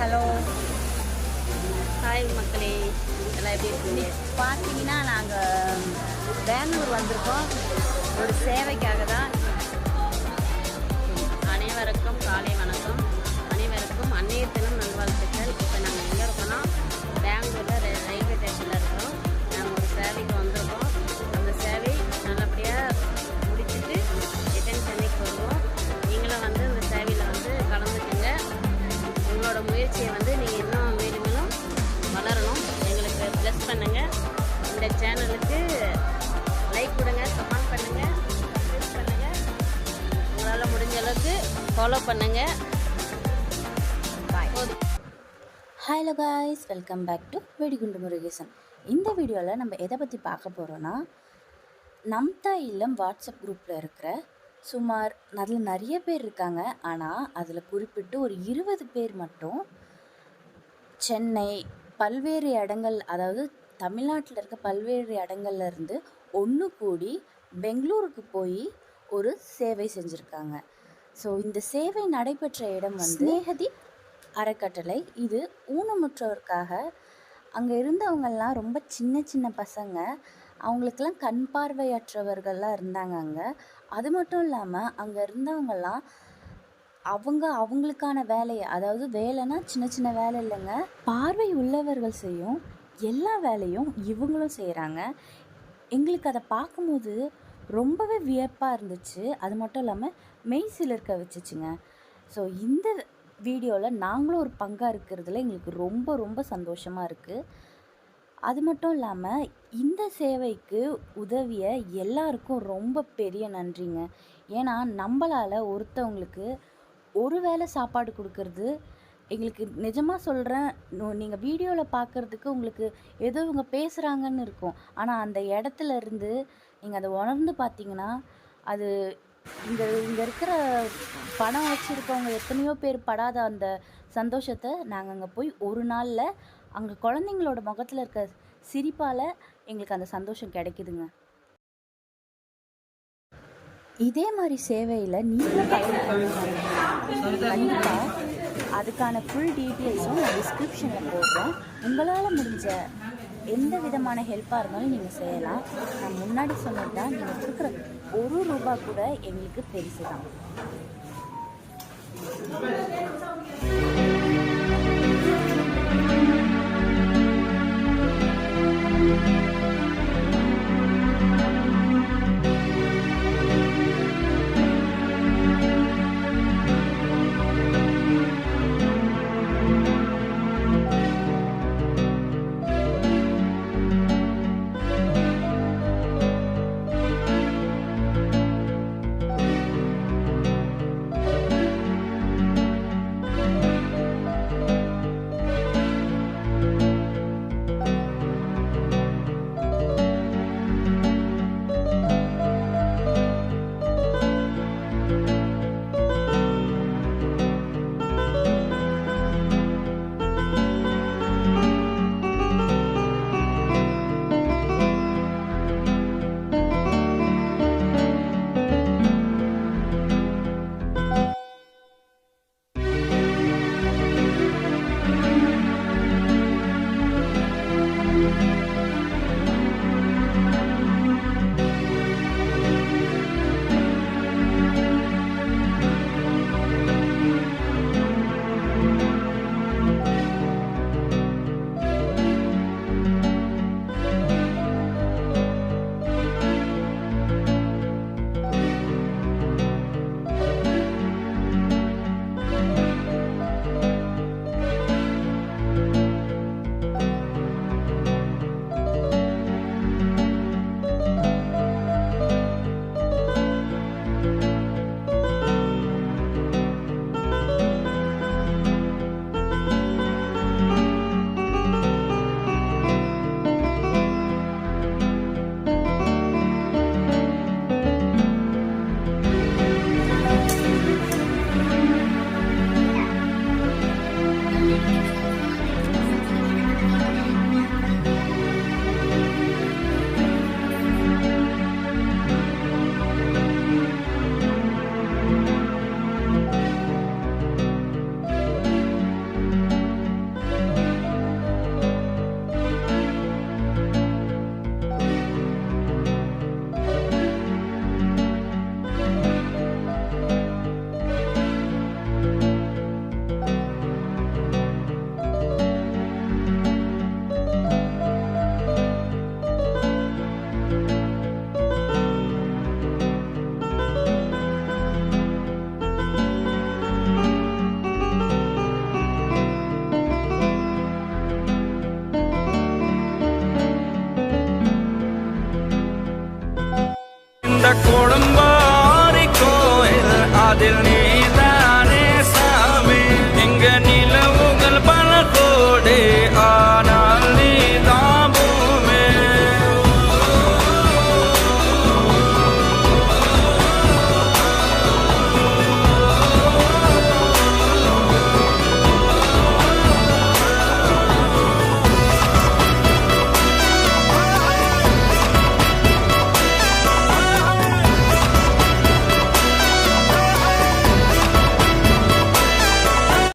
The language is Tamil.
ஹலோ. ஹாய் மக்களே எல்லாம் எப்படி இருக்கீங்க? பார்த்தீங்கன்னா நாங்கள் பெங்களூர் வந்திருக்கோம். ஒரு சேவைக்காக தான். அனைவருக்கும் காலை வணக்கம். அனைவருக்கும் அன்னைய தினம் இந்த சேனலுக்கு லைக் கொடுங்க கமெண்ட் பண்ணுங்கள் பண்ணுங்கள் உங்களால் முடிஞ்ச அளவுக்கு ஃபாலோ பண்ணுங்கள் bye hello guys welcome back to Vedikundu Murugesan இந்த வீடியோவில் நம்ம எதை பற்றி பார்க்க போகிறோன்னா நம்தா இல்லம் வாட்ஸ்அப் குரூப்பில் இருக்கிற சுமார் அதில் நிறைய பேர் இருக்காங்க. ஆனால் அதில் குறிப்பிட்டு ஒரு இருபது பேர் மட்டும் சென்னை பல்வேறு இடங்கள் அதாவது தமிழ்நாட்டில் இருக்க பல்வேறு இடங்கள்ல இருந்து ஒன்று கூடி பெங்களூருக்கு போய் ஒரு சேவை செஞ்சுருக்காங்க. ஸோ இந்த சேவை நடைபெற்ற இடம் வந்து ஸ்நேகதி அறக்கட்டளை. இது ஊனமுற்றோருக்காக. அங்கே இருந்தவங்கெல்லாம் ரொம்ப சின்ன சின்ன பசங்க. அவங்களுக்கெல்லாம் கண் பார்வையற்றவர்கள்லாம் இருந்தாங்க அங்கே. அது மட்டும் இல்லாமல் அங்கே இருந்தவங்கெல்லாம் அவங்க அவங்களுக்கான வேலையை அதாவது வேலைன்னா சின்ன சின்ன வேலை இல்லைங்க. பார்வை உள்ளவர்கள் செய்யும். எல்லா வேலையும் இவங்களும் செய்கிறாங்க எங்களுக்கு அதை பார்க்கும்போது ரொம்பவே வியப்பாக இருந்துச்சு. அது மட்டும் இல்லாமல் மெய் சிலிர்க்க வச்சுச்சுங்க. ஸோ இந்த வீடியோவில் நாங்களும் ஒரு பங்காக இருக்கிறதுல எங்களுக்கு ரொம்ப ரொம்ப சந்தோஷமாக இருக்குது அது மட்டும் இல்லாமல் இந்த சேவைக்கு உதவிய எல்லாருக்கும் ரொம்ப பெரிய நன்றிங்க. ஏன்னா நம்மளால் ஒருத்தவங்களுக்கு ஒரு வேளை சாப்பாடு கொடுக்கறது எங்களுக்கு நிஜமாக சொல்கிறேன் நீங்கள் வீடியோவில் பார்க்குறதுக்கு உங்களுக்கு ஏதோ இவங்க பேசுகிறாங்கன்னு இருக்கும். ஆனால் அந்த இடத்துல இருந்து நீங்கள் அதை உணர்ந்து பார்த்தீங்கன்னா அது இங்கே இங்கே இருக்கிற பணம் வச்சுருக்கவங்க எத்தனையோ பேர் படாத அந்த சந்தோஷத்தை நாங்கள் அங்கே போய் ஒரு நாளில் அங்கே குழந்தைங்களோட முகத்தில் இருக்க சிரிப்பால் எங்களுக்கு அந்த சந்தோஷம் கிடைக்குதுங்க. இதே மாதிரி சேவையில் நீங்களும் கலந்துக்கணும் கண்டிப்பாக அதுக்கான ஃபுல் டீட்டெயில்ஸும் நான் டிஸ்கிரிப்ஷனில் போடுறேன் உங்களால் முடிஞ்ச எந்த விதமான ஹெல்ப்பாக இருந்தாலும் நீங்கள் செய்யலாம். நான் முன்னாடி சொன்னது தான் நீங்கள் கொடுக்குற ஒரு ரூபா கூட எங்களுக்கு பெருசு தான்